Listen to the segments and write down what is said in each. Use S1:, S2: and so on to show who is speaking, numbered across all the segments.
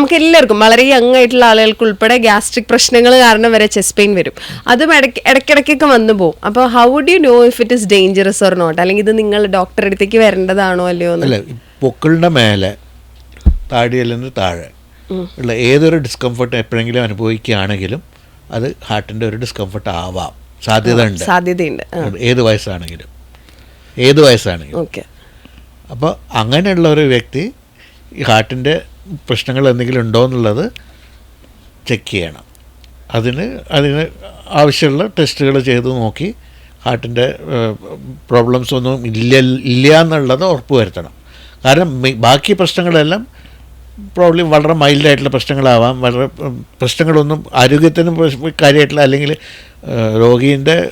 S1: നമുക്ക് എല്ലാവർക്കും വളരെ യങ് ആയിട്ടുള്ള ആളുകൾക്ക് ഉൾപ്പെടെ ഗ്യാസ്ട്രിക് പ്രശ്നങ്ങൾ കാരണം വരെ ചെസ്റ്റ് പെയിൻ വരും. അതും ഇടയ്ക്ക് ഇടയ്ക്കിടയ്ക്കൊക്കെ വന്നു പോകും. അപ്പോൾ how do you know if it is dangerous or not അല്ലെങ്കിൽ ഇത് നിങ്ങൾ ഡോക്ടറെ അടുത്തേക്ക് വരേണ്ടതാണോ അല്ലയോ എന്ന്?
S2: പൊക്കിളിന്റെ മേലെ താടിയല്ലെന്ന് താഴെ ഉള്ള ഏതൊരു ഡിസ്കംഫർട്ട് എപ്പോഴെങ്കിലും അനുഭവിക്കുകയാണെങ്കിലും അത് ഹാർട്ടിന്റെ ഒരു ഡിസ്കംഫർട്ട് ആവാം. സാധ്യത ഉണ്ട്.
S1: സാധ്യതയുണ്ട്.
S2: ഏത് വയസ്സാണെങ്കിലും. ഏത് വയസ്സാണെങ്കിലും.
S1: ഓക്കെ.
S2: അപ്പോൾ അങ്ങനെയുള്ള ഒരു വ്യക്തി ഈ ഹാർട്ടിന്റെ പ്രശ്നങ്ങൾ എന്തെങ്കിലും ഉണ്ടോ എന്നുള്ളത് ചെക്ക് ചെയ്യണം. അതിന് അതിന് ആവശ്യമുള്ള ടെസ്റ്റുകൾ ചെയ്ത് നോക്കി ഹാർട്ടിന്റെ പ്രോബ്ലംസ് ഒന്നും ഇല്ല ഇല്ല എന്നുള്ളത് ഉറപ്പ് വരുത്തണം. കാരണം ബാക്കി പ്രശ്നങ്ങളെല്ലാം പ്രോബ്ലി വളരെ മൈൽഡായിട്ടുള്ള പ്രശ്നങ്ങളാവാം. വളരെ പ്രശ്നങ്ങളൊന്നും ആരോഗ്യത്തിന് കാര്യമായിട്ടുള്ള അല്ലെങ്കിൽ രോഗീന്റെ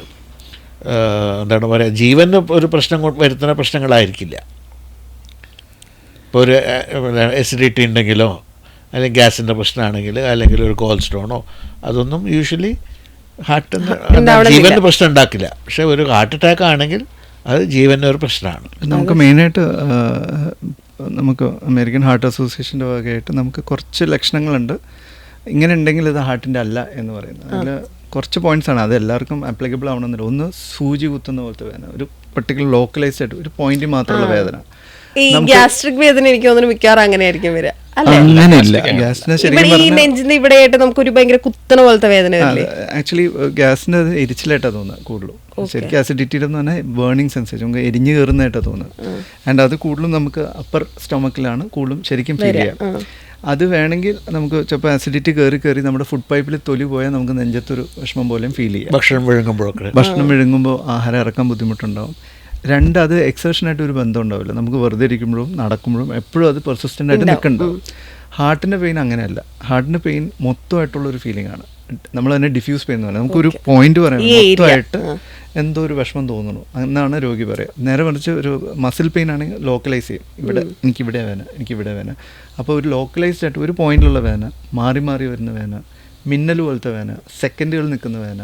S2: എന്താണ് പറയുക ജീവന് ഒരു പ്രശ്നം വരുത്തുന്ന പ്രശ്നങ്ങളായിരിക്കില്ല. ഇപ്പോൾ ഒരു എസിഡിറ്റി ഉണ്ടെങ്കിലോ അല്ലെങ്കിൽ ഗ്യാസിന്റെ പ്രശ്നമാണെങ്കിൽ അല്ലെങ്കിൽ ഒരു കോൾ സ്റ്റോണോ അതൊന്നും യൂഷ്വലി ഹാർട്ടിന്
S1: ജീവന്റെ
S2: ജീവന് പ്രശ്നം ഉണ്ടാക്കില്ല. പക്ഷെ ഒരു ഹാർട്ട് അറ്റാക്ക് ആണെങ്കിൽ അത് ജീവന് ഒരു പ്രശ്നമാണ്.
S3: നമുക്ക് മെയിനായിട്ട് നമുക്ക് അമേരിക്കൻ ഹാർട്ട് അസോസിയേഷന്റെ ഭാഗമായിട്ട് നമുക്ക് കുറച്ച് ലക്ഷണങ്ങളുണ്ട്. ഇങ്ങനെ ഉണ്ടെങ്കിൽ ഇത് ഹാർട്ടിന്റെ അല്ല എന്ന് പറയുന്നത്. അതിൽ കുറച്ച് പോയിന്റ്സ് ആണ്. അത് എല്ലാവർക്കും ആപ്ലിക്കബിൾ ആവണമെന്നില്ല. ഒന്ന് സൂചി കുത്തുന്ന പോലത്തെ വേദന. ഒരു പർട്ടിക്കുലർ ലോക്കലൈസ്ഡ് ആയിട്ട് ഒരു പോയിന്റ് മാത്രമുള്ള വേദന.
S1: ഈ ഗ്യാസ്ട്രിക് വേദന എനിക്ക് തോന്നുന്നു മിക്കവാറും അങ്ങനെ ആയിരിക്കും വരിക. അല്ലേ?
S3: അങ്ങനെയില്ല. ഗ്യാസിനെ ശരിക്കും
S1: ഈ
S3: പറഞ്ഞാൽ
S1: നെഞ്ചിന്റെ ഇവിടെ ആയിട്ട് നമുക്കൊരു ഭയങ്കര കുത്തണ പോലത്തെ വേദന വരില്ലേ
S3: ആക്ച്വലി ഗ്യാസിന് അത് എരിച്ചിലായിട്ടാ തോന്നുന്നത് കൂടുതലും. ശരിക്കും അസിഡിറ്റിയുടെ എന്ന് പറഞ്ഞാൽ ബേണിംഗ് സെൻസേഷൻ നമുക്ക് എരിഞ്ഞു കയറുന്നതായിട്ടാ തോന്നുന്നത് ആൻഡ് അത് കൂടുതലും നമുക്ക് അപ്പർ സ്റ്റൊമക്കിലാണ് കൂടുതലും ശരിക്കും ഫീൽ ചെയ്യാം. അത് വേണമെങ്കിൽ നമുക്ക് ചിലപ്പോൾ ആസിഡിറ്റി കയറി കയറി നമ്മുടെ ഫുഡ് പൈപ്പിൽ തൊലി പോയാൽ നമുക്ക് നെഞ്ചത്തൊരു വിഷമം പോലെയും ഫീൽ ചെയ്യാം.
S2: ഭക്ഷണം വിഴുങ്ങുമ്പോഴൊക്കെ.
S3: ഭക്ഷണം വിഴുങ്ങുമ്പോൾ ആഹാരം ഇറക്കാൻ ബുദ്ധിമുട്ടുണ്ടാവും. രണ്ട് അത് എക്സേഷനായിട്ട് ഒരു ബന്ധം ഉണ്ടാവില്ല നമുക്ക് വെറുതെ ഇരിക്കുമ്പോഴും നടക്കുമ്പോഴും എപ്പോഴും അത് പെർസിസ്റ്റന്റ് ആയിട്ട് നിൽക്കണ്ട. ഹാർട്ടിന്റെ പെയിൻ അങ്ങനെയല്ല. ഹാർട്ടിന്റെ പെയിൻ മൊത്തമായിട്ടുള്ള ഒരു ഫീലിംഗ് ആണ്. നമ്മൾ തന്നെ ഡിഫ്യൂസ് പെയിൻ എന്ന് പറയാം നമുക്കൊരു പോയിന്റ് പറയാം. മൊത്തമായിട്ട് എന്തോ ഒരു വിഷമം തോന്നുന്നു. എന്നാണ് രോഗി പറയുക നേരെ മറിച്ച് ഒരു മസിൽ പെയിൻ ആണെങ്കിൽ ലോക്കലൈസ് ചെയ്യും. ഇവിടെ എനിക്ക് ഇവിടെ വേന എനിക്ക് ഇവിടെ വേന. അപ്പോൾ ഒരു ലോക്കലൈസ്ഡ് ആയിട്ട് ഒരു പോയിന്റിലുള്ള വേന മാറി മാറി വരുന്ന വേന മിന്നൽ പോലത്തെ വേന സെക്കൻഡുകൾ നിൽക്കുന്ന വേന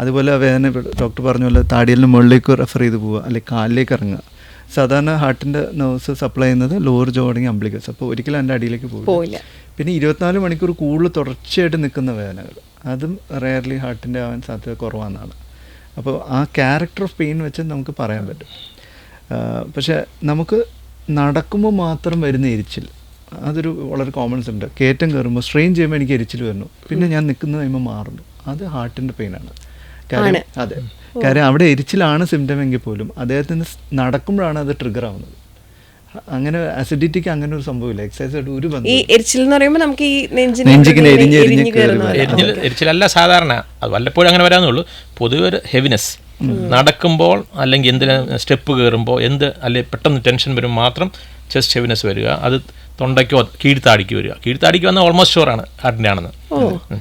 S3: അതുപോലെ വേദന ഡോക്ടർ പറഞ്ഞ പോലെ താടിയലിന് മുകളിലേക്ക് റെഫർ ചെയ്ത് പോവുക അല്ലെങ്കിൽ കാലിലേക്ക് ഇറങ്ങുക. സാധാരണ ഹാർട്ടിന്റെ നോസ് സപ്ലൈ ചെയ്യുന്നത് ലോവർ ജോഡിങ് അംബ്ലിക്കസ് അപ്പോൾ ഒരിക്കലും എന്റെ അടിയിലേക്ക്.
S1: പോവില്ല.
S3: പിന്നെ ഇരുപത്തിനാല് മണിക്കൂർ കൂടുതൽ തുടർച്ചയായിട്ട് നിൽക്കുന്ന വേദനകൾ. അതും റെയർലി ഹാർട്ടിന്റെ ആവാൻ സാധ്യത കുറവാണെന്നാണ്. അപ്പോൾ ആ ക്യാരക്ടർ ഓഫ് പെയിൻ വെച്ച് നമുക്ക് പറയാൻ പറ്റും. പക്ഷേ നമുക്ക് നടക്കുമ്പോൾ മാത്രം വരുന്ന എരിച്ചിൽ. അതൊരു വളരെ കോമൺ ഉണ്ട് കയറ്റം കയറുമ്പോൾ സ്ട്രെയിൻ ചെയ്യുമ്പോൾ എനിക്ക് എരിച്ചിൽ വരുന്നു. പിന്നെ ഞാൻ നിൽക്കുന്ന കഴിയുമ്പോൾ മാറുന്നു. അത് ഹാർട്ടിന്റെ പെയിനാണ് കാര്യം അതെ. കാര്യം അവിടെ എരിച്ചിലാണ് സിംറ്റം എങ്കിൽ പോലും അദ്ദേഹത്തിന് നടക്കുമ്പോഴാണ് അത് ട്രിഗർ ആവുന്നത്. അങ്ങനെ അസിഡിറ്റിക്ക് അങ്ങനെ ഒരു സംഭവമില്ല. എക്സസൈസ് ആയിട്ട് ഒരു
S1: ഈ
S3: ബന്ധം
S1: എരിച്ചിൽ എന്ന് പറയുമ്പോൾ നമുക്ക് ഈ നെഞ്ചിന്
S3: നെഞ്ചിങ്ങനെ എരിഞ്ഞ്
S1: എരിഞ്ഞ്
S4: എരിച്ചിലല്ല സാധാരണ. അത് വല്ലപ്പോഴും അങ്ങനെ വരാന്നുള്ളൂ പൊതുവെ ഒരു ഹെവിനെസ് നടക്കുമ്പോൾ അല്ലെങ്കിൽ എന്തിന് സ്റ്റെപ്പ് കയറുമ്പോൾ എന്ത് അല്ലെങ്കിൽ പെട്ടെന്ന് ടെൻഷൻ വരുമ്പോൾ മാത്രം ചെസ്റ്റ് ഹെവിനെസ് വരിക. അത് തൊണ്ടയ്ക്കോ കീഴ്ത്താടിക്ക് വരിക. കീഴ്ത്താടിക്ക് വന്നാൽ ഓൾമോസ്റ്റ് ഷുവറാണ് ഹാർട്ടിന്റെ ആണെന്ന്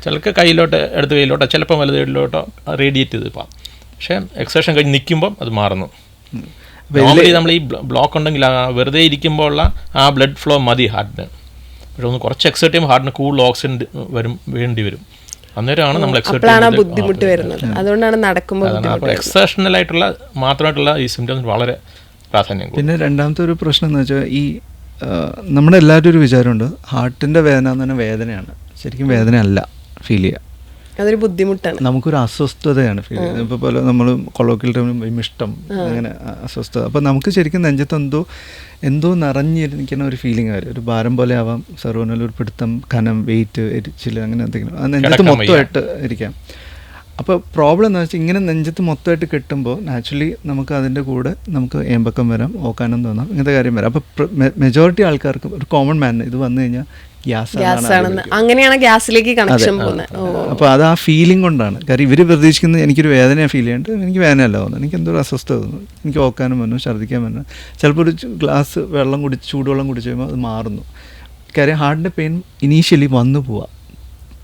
S4: ചിലക്ക് കയ്യിലോട്ട് എടുത്ത് കയ്യിലോട്ടോ ചിലപ്പോൾ വലത് കയ്യിലോട്ടോ റേഡിയേറ്റ് ചെയ്ത് പോകാം പക്ഷേ എക്സേഷൻ കഴിഞ്ഞ് നിൽക്കുമ്പം അത് മാറുന്നു. നോർമലി നമ്മൾ ഈ ബ്ലോക്ക് ഉണ്ടെങ്കിൽ ആ വെറുതെ ഇരിക്കുമ്പോൾ ഉള്ള ആ ബ്ലഡ് ഫ്ലോ മതി ഹാർട്ടിന്. പക്ഷെ ഒന്ന് കുറച്ച് എക്സേർട്ട് ചെയ്യുമ്പോൾ ഹാർട്ടിന് കൂടുതൽ ഓക്സിജൻ വരും വേണ്ടി വരും. അന്നേരമാണ് നമ്മൾ എക്സേർട്ട്
S1: ആ ബുദ്ധിമുട്ട് വരുന്നത്. അതുകൊണ്ടാണ് നടക്കുമ്പോൾ
S4: അപ്പോൾ ആയിട്ടുള്ള മാത്രമായിട്ടുള്ള ഈ സിംറ്റംസ് വളരെ പ്രാധാന്യം
S3: പിന്നെ രണ്ടാമത്തെ ഒരു പ്രശ്നം എന്ന് വെച്ചാൽ ഈ നമ്മുടെ എല്ലാവരും ഒരു വിചാരമുണ്ട്. ഹാർട്ടിന്റെ വേദന എന്ന് പറഞ്ഞാൽ വേദനയാണ്. ശരിക്കും വേദനയല്ല ഫീൽ ചെയ്യുക
S1: അതൊരു ബുദ്ധിമുട്ടാണ്.
S3: നമുക്കൊരു അസ്വസ്ഥതയാണ് ഫീൽ ചെയ്യുന്നത്. ഇപ്പോൾ പോലെ നമ്മൾ കൊളോക്കിൽ ടൈമിലും വിമിഷ്ടം അങ്ങനെ അസ്വസ്ഥത. അപ്പോൾ നമുക്ക് ശരിക്കും നെഞ്ചത്ത് എന്തോ എന്തോ നിറഞ്ഞിരിക്കുന്ന ഒരു ഫീലിംഗ് വരും. ഒരു ഭാരം പോലെ ആവാം സർവനിൽ ഒരു പിടുത്തം കനം വെയിറ്റ് എരിച്ചിൽ അങ്ങനെ എന്തെങ്കിലും. നെഞ്ചത്ത് മൊത്തമായിട്ട് ഇരിക്കാം. അപ്പോൾ പ്രോബ്ലം എന്ന് വെച്ചാൽ ഇങ്ങനെ നെഞ്ചത്ത് മൊത്തമായിട്ട് കിട്ടുമ്പോൾ നാച്ചുറലി നമുക്ക് അതിന്റെ കൂടെ നമുക്ക് ഏമ്പക്കം വരാം ഓക്കാനം തോന്നാം ഇങ്ങനത്തെ കാര്യം വരാം. അപ്പോൾ മെജോറിറ്റി ആൾക്കാർക്ക് ഒരു കോമൺ മാൻ ഇത് വന്നു കഴിഞ്ഞാൽ ഗ്യാസ്
S1: ഗ്യാസ് ആണെന്ന് അങ്ങനെയാണ് ഗ്യാസിലേക്ക് കണക്ഷൻ പോകുന്നത്.
S3: അപ്പോൾ അത് ആ ഫീലിംഗ് കൊണ്ടാണ്. കാര്യം ഇവർ പ്രതീക്ഷിക്കുന്നത് എനിക്കൊരു വേദന ഫീൽ ചെയ്യുന്നുണ്ട് എനിക്ക് വേദനയല്ല തോന്നുന്നു എനിക്ക് എന്തോ അസ്വസ്ഥ അസ്വസ്ഥത തോന്നുന്നു. എനിക്ക് ഓക്കാനും വന്നു ഛർദ്ദിക്കാൻ വന്നു. ചിലപ്പോൾ ഒരു ഗ്ലാസ് വെള്ളം കുടിച്ച് ചൂടുവെള്ളം കുടിച്ച് കഴിയുമ്പോൾ അത് മാറുന്നു. കാര്യം ഹാർട്ടിന്റെ പെയിൻ ഇനീഷ്യലി വന്നു പോവാം.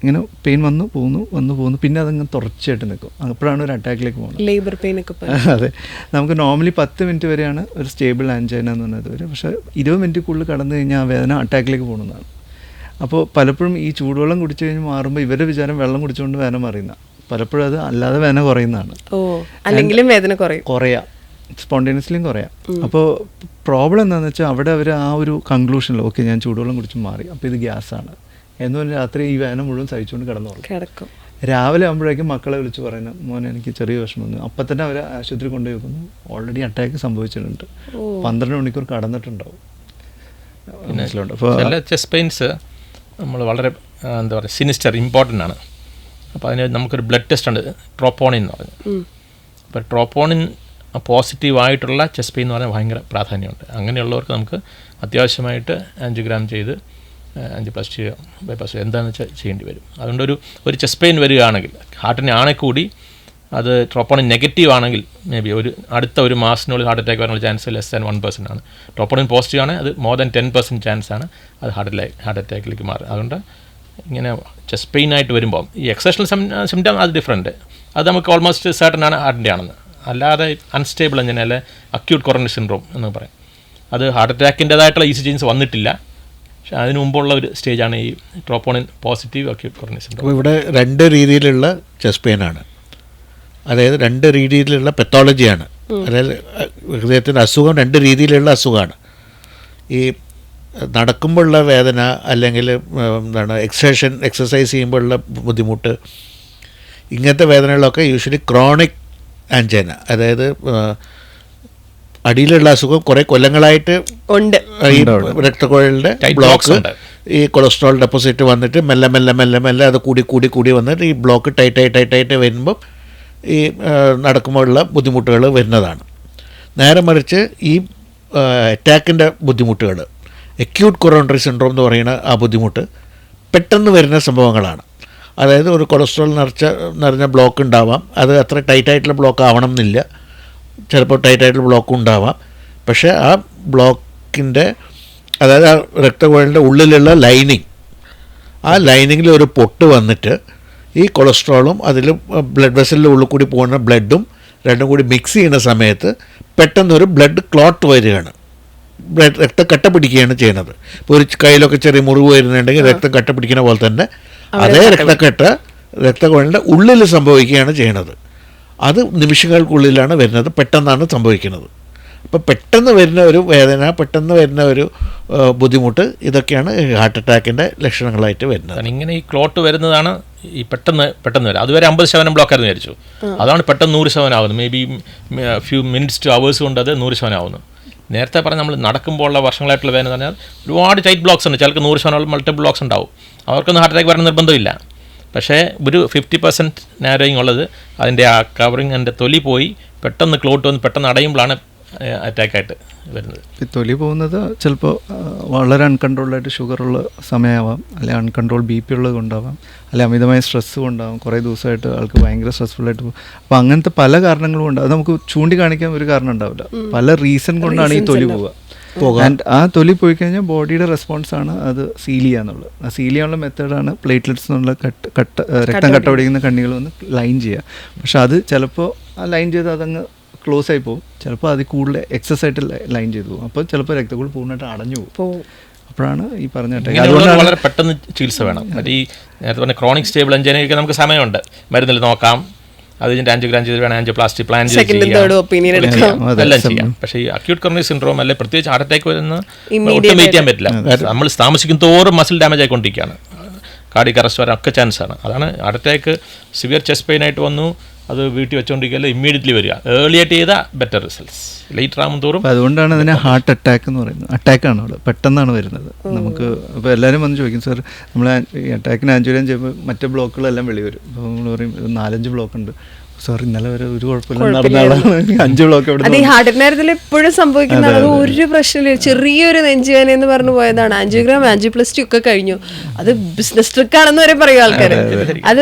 S3: ഇങ്ങനെ പെയിൻ വന്നു പോകുന്നു വന്നു പോകുന്നു പിന്നെ അതങ്ങ് തുടർച്ചയായിട്ട് നിൽക്കും. അപ്പോഴാണ് ഒരു അറ്റാക്കിലേക്ക് പോകുന്നത്.
S1: ലേബർ പെയിൻ ഒക്കെ
S3: അതെ. നമുക്ക് നോർമലി പത്ത് മിനിറ്റ് വരെയാണ് ഒരു സ്റ്റേബിൾ ആൻജൈന എന്ന് പറഞ്ഞത് വരെ പക്ഷേ ഇരുപത് മിനിറ്റ് കൂടുതൽ കടന്നു കഴിഞ്ഞാൽ ആ വേദന അറ്റാക്കിലേക്ക് പോകുന്നതാണ്. അപ്പോൾ പലപ്പോഴും ഈ ചൂടുവെള്ളം കുടിച്ചു കഴിഞ്ഞ് മാറുമ്പോൾ ഇവരുടെ വിചാരം വെള്ളം കുടിച്ചുകൊണ്ട് വേദന മാറിയുന്ന പലപ്പോഴും അത് അല്ലാതെ വേദന കുറയുന്നതാണ്.
S1: ഓ അല്ലെങ്കിലും വേദന കുറയും.
S3: കുറയാം. സ്പോണ്ടേനിയസ്ലിയും കുറയാം. അപ്പോൾ പ്രോബ്ലം എന്താണെന്ന് വെച്ചാൽ അവിടെ അവർ ആ ഒരു കൺക്ലൂഷനിൽ ഓക്കെ ഞാൻ ചൂടുവെള്ളം കുടിച്ച് മാറി. അപ്പോൾ ഇത് ഗ്യാസാണ്. എന്ന് പറഞ്ഞാൽ രാത്രി ഈ വേന മുഴുവൻ സഹിച്ചുകൊണ്ട് കിടന്നോളും.
S1: കിടക്കും.
S3: രാവിലെ ആകുമ്പോഴേക്കും മക്കളെ വിളിച്ച് പറയുന്നു മോനെ എനിക്ക് ചെറിയ വിഷമം അപ്പം തന്നെ അവർ ആശുപത്രി കൊണ്ടുപോയി വെക്കുന്നു. ഓൾറെഡി അറ്റാക്ക് സംഭവിച്ചിട്ടുണ്ട്. പന്ത്രണ്ട് മണിക്കൂർ കടന്നിട്ടുണ്ടാവും. മനസ്സിലുണ്ട്. അപ്പോൾ
S4: ചെസ്റ്റ് പെയിൻസ് നമ്മൾ വളരെ എന്താ പറയുക സിനിസ്റ്റർ ഇമ്പോർട്ടന്റ് ആണ്. അപ്പോൾ അതിന് നമുക്കൊരു ബ്ലഡ് ടെസ്റ്റ് ഉണ്ട്. ട്രോപ്പോണിൻ എന്ന് പറഞ്ഞു. അപ്പോൾ ട്രോപ്പോണിൻ പോസിറ്റീവ് ആയിട്ടുള്ള ചെസ്റ്റ് പെയിൻ എന്ന് പറഞ്ഞാൽ ഭയങ്കര പ്രാധാന്യമുണ്ട്. അങ്ങനെയുള്ളവർക്ക് നമുക്ക് അത്യാവശ്യമായിട്ട് ആൻജിയോഗ്രാം ചെയ്ത് ആൻജിയോപ്ലാസ്റ്റി ബൈപ്പാസ് എന്താണെന്ന് വെച്ചാൽ ചെയ്യേണ്ടി വരും. അതുകൊണ്ട് ഒരു ചെസ്റ്റ് പെയിൻ വരികയാണെങ്കിൽ ഹാർട്ടിന് ആണെ കൂടി അത് ട്രോപ്പോണിൻ നെഗറ്റീവ് ആണെങ്കിൽ മേ ബി ഒരു അടുത്ത ഒരു മാസത്തിനുള്ളിൽ ഹാർട്ട് അറ്റാക്ക് വരാനുള്ള chance less than one percent ആണ്. ട്രോപ്പോണിൻ പോസിറ്റീവ് ആണ് അത് more than ten percent chance ആണ് അത് ഹാർട്ട് ഹാർട്ട് അറ്റാക്കിലേക്ക് മാറുക. അതുകൊണ്ട് ഇങ്ങനെ ചെസ്റ്റ് പെയിൻ ആയിട്ട് വരുമ്പോൾ ഈ എക്സഷണൽ സിംറ്റം അത് ഡിഫറെന്റ് അത് നമുക്ക് ഓൾമോസ്റ്റ് സർട്ടൺ ആണ് ഹാർട്ടിന്റെ ആണെന്ന് അല്ലാതെ അൺസ്റ്റേബിൾ എങ്ങനെ അല്ലെ അക്യൂട്ട് കൊറോണ സിൻഡ്രോം എന്ന് പറയും. അത് ഹാർട്ട് അറ്റാക്കിന്റെതായിട്ടുള്ള ഈസി ജീൻസ് വന്നിട്ടില്ല. പക്ഷേ അതിന് മുമ്പുള്ള ഒരു സ്റ്റേജാണ് ഈ troponin positive acute coronary syndrome
S2: അപ്പോൾ ഇവിടെ രണ്ട് രീതിയിലുള്ള ചെസ്റ്റ് പെയിൻ ആണ്. അതായത് രണ്ട് രീതിയിലുള്ള പെത്തോളജിയാണ്. അതായത് ഹൃദയത്തിന്റെ അസുഖം രണ്ട് രീതിയിലുള്ള അസുഖമാണ്. ഈ നടക്കുമ്പോഴുള്ള വേദന അല്ലെങ്കിൽ എന്താണ് എക്സസൈഷൻ എക്സസൈസ് ചെയ്യുമ്പോഴുള്ള ബുദ്ധിമുട്ട് ഇങ്ങനത്തെ വേദനകളൊക്കെ യൂഷ്വലി ക്രോണിക് ആൻജൈന. അതായത് അടിയിലുള്ള അസുഖം കുറേ കൊല്ലങ്ങളായിട്ട്
S1: ഉണ്ട്.
S2: ഈ
S4: രക്തക്കുഴലിന്റെ
S2: ബ്ലോക്ക്
S4: ഉണ്ട്.
S2: ഈ കൊളസ്ട്രോൾ ഡെപ്പോസിറ്റ് വന്നിട്ട് മെല്ലെ മെല്ലെ മെല്ലെ മെല്ലെ അത് കൂടി കൂടി കൂടി വന്നിട്ട് ഈ ബ്ലോക്ക് ടൈറ്റ് ആയി ടൈറ്റ് ആയിട്ട് വരുമ്പം ഈ നടക്കുമ്പോഴുള്ള ബുദ്ധിമുട്ടുകൾ വരുന്നതാണ്. നേരെ മറിച്ച് ഈ അറ്റാക്കിന്റെ ബുദ്ധിമുട്ടുകൾ അക്യൂട്ട് കൊറോണറി സിൻഡ്രോം എന്ന് പറയുന്ന ആ ബുദ്ധിമുട്ട് പെട്ടെന്ന് വരുന്ന സംഭവങ്ങളാണ്. അതായത് ഒരു കൊളസ്ട്രോൾ നിറച്ച നിറഞ്ഞ ബ്ലോക്ക് ഉണ്ടാവാം. അത് അത്ര ടൈറ്റായിട്ടുള്ള ബ്ലോക്ക് ആവണം എന്നില്ല. ചിലപ്പോൾ ടൈറ്റായിട്ടുള്ള ബ്ലോക്ക് ഉണ്ടാവാം. പക്ഷേ ആ ബ്ലോക്കിന്റെ അതായത് ആ രക്തക്കുഴലിന്റെ ഉള്ളിലുള്ള ലൈനിങ് ആ ലൈനിങ്ങിൽ ഒരു പൊട്ട് വന്നിട്ട് ഈ കൊളസ്ട്രോളും അതിൽ ബ്ലഡ് വെസലിന്റെ ഉള്ളിൽ കൂടി പോകുന്ന ബ്ലഡും രണ്ടും കൂടി മിക്സ് ചെയ്യുന്ന സമയത്ത് പെട്ടെന്നൊരു ബ്ലഡ് ക്ലോട്ട് വരികയാണ്. ബ്ലഡ് രക്തം കട്ട പിടിക്കുകയാണ് ചെയ്യുന്നത്. ഇപ്പോൾ ഒരു കയ്യിലൊക്കെ ചെറിയ മുറിവ് വരുന്നുണ്ടെങ്കിൽ രക്തം കട്ട പിടിക്കുന്ന പോലെ തന്നെ അതേ രക്തക്കെട്ട് രക്തക്കുഴലിന്റെ ഉള്ളിൽ സംഭവിക്കുകയാണ് ചെയ്യുന്നത്. അത് നിമിഷങ്ങൾക്കുള്ളിലാണ് വരുന്നത് പെട്ടെന്നാണ് സംഭവിക്കുന്നത്. അപ്പോൾ പെട്ടെന്ന് വരുന്ന ഒരു വേദന പെട്ടെന്ന് വരുന്ന ഒരു ബുദ്ധിമുട്ട് ഇതൊക്കെയാണ് ഹാർട്ട് അറ്റാക്കിന്റെ ലക്ഷണങ്ങളായിട്ട് വരുന്നത്.
S4: കാരണം ഇങ്ങനെ ഈ ക്ലോട്ട് വരുന്നതാണ് ഈ പെട്ടെന്ന് പെട്ടെന്ന് വരാം. അതുവരെ അമ്പത് ശതമാനം ബ്ലോക്ക് ആയിരുന്നു വിചാരിച്ചു അതാണ് പെട്ടെന്ന് നൂറ് ശതമാനം ആവുന്നത്. Maybe few minutes to hours കൊണ്ട് അത് നൂറ് ശതമാനം ആവുന്നു നേരത്തെ പറഞ്ഞ നമ്മൾ നടക്കുമ്പോൾ ഉള്ള വർഷങ്ങളായിട്ടുള്ള വേദന എന്ന് പറഞ്ഞാൽ ഒരുപാട് ടൈറ്റ് ബ്ലോക്സ് ഉണ്ട്. ചിലർക്ക് നൂറ് ശതമാനം മൾട്ടിപ്പിൾ ബ്ലോക്സ് ഉണ്ടാവും. അവർക്കൊന്നും ഹാർട്ട് അറ്റാക്ക് വരാൻ നിർബന്ധമില്ല. പക്ഷേ ഒരു ഫിഫ്റ്റി പെർസെന്റ് നാരോയിങ് ഉള്ളത് അതിന്റെ ആ കവറിങ് അതിന്റെ തൊലി പോയി പെട്ടെന്ന് ക്ലോട്ട് വന്ന് പെട്ടെന്ന് അടയുമ്പോഴാണ് അറ്റാക്കായിട്ട് വരുന്നത്.
S3: ഈ തൊലി പോകുന്നത് ചിലപ്പോൾ വളരെ അൺകൺട്രോൾഡായിട്ട് ഷുഗറുള്ള സമയമാവാം അല്ലെങ്കിൽ അൺകൺട്രോൾ ബി പി ഉള്ളത് കൊണ്ടാവാം അല്ലെങ്കിൽ അമിതമായ സ്ട്രെസ് കൊണ്ടാവാം കുറേ ദിവസമായിട്ട് ആൾക്ക് ഭയങ്കര സ്ട്രെസ്ഫുള്ളായിട്ട് പോകും. അപ്പോൾ അങ്ങനത്തെ പല കാരണങ്ങളും ഉണ്ട്. അത് നമുക്ക് ചൂണ്ടിക്കാണിക്കാൻ ഒരു കാരണം ഉണ്ടാവില്ല. പല റീസൺ കൊണ്ടാണ് ഈ തൊലി പോവുക ആൻഡ് ആ തൊലി പോയി കഴിഞ്ഞാൽ ബോഡിയുടെ റെസ്പോൺസ് ആണ് അത് സീൽ ചെയ്യാന്നുള്ളത് ആ സീൽ ചെയ്യാനുള്ള മെത്തേഡാണ് പ്ലേറ്റ്ലെറ്റ്സ് എന്നുള്ള കട്ട് കട്ട് രക്തം കട്ട പിടിക്കുന്ന കണ്ണികൾ വന്ന് ലൈൻ ചെയ്യുക. പക്ഷെ അത് ചിലപ്പോൾ ആ ലൈൻ ചെയ്ത് അതങ്ങ് ക്ലോസ് ആയി പോകും. ചിലപ്പോൾ അതിൽ കൂടുതൽ എക്സസ് ആയിട്ട് ലൈൻ ചെയ്തു പോകും. അപ്പോൾ ചിലപ്പോൾ രക്തക്കുഴൽ പൂർണമായിട്ട് അടഞ്ഞു പോകും. അപ്പോഴാണ് ഈ പറഞ്ഞ
S4: വളരെ പെട്ടെന്ന് ചികിത്സ വേണം. മറ്റേ ഈ നേരത്തെ പറഞ്ഞ ക്രോണിക് സ്റ്റേബിൾ എഞ്ചിനൊക്കെ നമുക്ക് സമയമുണ്ട്. മരുന്നിൽ നോക്കാം. അത് കഴിഞ്ഞിട്ട് ആൻജിയോഗ്രാം ചെയ്ത് വേണം പ്ലാൻ എല്ലാം. ചെയ്യാം. എല്ലാം
S3: സം-
S4: ചെയ്യാം. പക്ഷേ ഈ അക്യൂട്ട് കൊറോണി സിൻഡ്രോം അല്ലെ പ്രത്യേകിച്ച് ഹാർട്ട് അറ്റാക്ക് വരുന്ന
S1: Immediate
S4: ഒട്ടും വെയിറ്റ് ചെയ്യാൻ പറ്റില്ല. നമ്മൾ താമസിക്കുന്ന തോറും മസിൽ ഡാമേജ് ആയിക്കൊണ്ടിരിക്കുകയാണ്. കാർഡിക് അറസ്റ്റ് വരാൻ ഒക്കെ ചാൻസ് ആണ്. അതാണ് heart attack severe chest pain ആയിട്ട് വന്നു. അത് വീട്ടിൽ വെച്ചുകൊണ്ടിരിക്കുകയല്ല ഇമ്മീഡിയറ്റ്ലി വരിക. ഏർലി ആയിട്ട് ചെയ്താൽ ബെറ്റർ റിസൾട്ട്സ് ലേറ്റർ ആകും തോറും
S3: അതുകൊണ്ടാണ് അതിനെ ഹാർട്ട് അറ്റാക്ക് എന്ന് പറയുന്നത്. അറ്റാക്കാണ് അവിടെ. പെട്ടെന്നാണ് വരുന്നത്. നമുക്ക് അപ്പോൾ എല്ലാവരും വന്ന് ചോദിക്കും സാർ നമ്മൾ ഈ അറ്റാക്കിന് ആഞ്ചുരിയം ചെയ്യുമ്പോൾ മറ്റേ ബ്ലോക്കുകളെല്ലാം വെളി വരും. അപ്പോൾ നമ്മൾ പറയും "ഇത് നാലഞ്ച് ബ്ലോക്ക് ഉണ്ട്. സാർ ഇന്നലെ വരെ ഒരു കുഴപ്പമില്ല. അഞ്ച് ബ്ലോക്ക്
S1: അത് ഈ ഹാർട്ടിന്റെ കാര്യത്തിൽ എപ്പോഴും സംഭവിക്കുന്നതാണ് ഒരു പ്രശ്നമില്ല. ചെറിയൊരു നെഞ്ചുവേന എന്ന് പറഞ്ഞു പോയതാണ്. ആൻജിയോഗ്രാം ആൻജിയോപ്ലസ്റ്റി ഒക്കെ കഴിഞ്ഞു. അത് ബിസിനസ് ട്രിക്ക് ആണെന്ന് വരെ പറയും ആൾക്കാർ അത്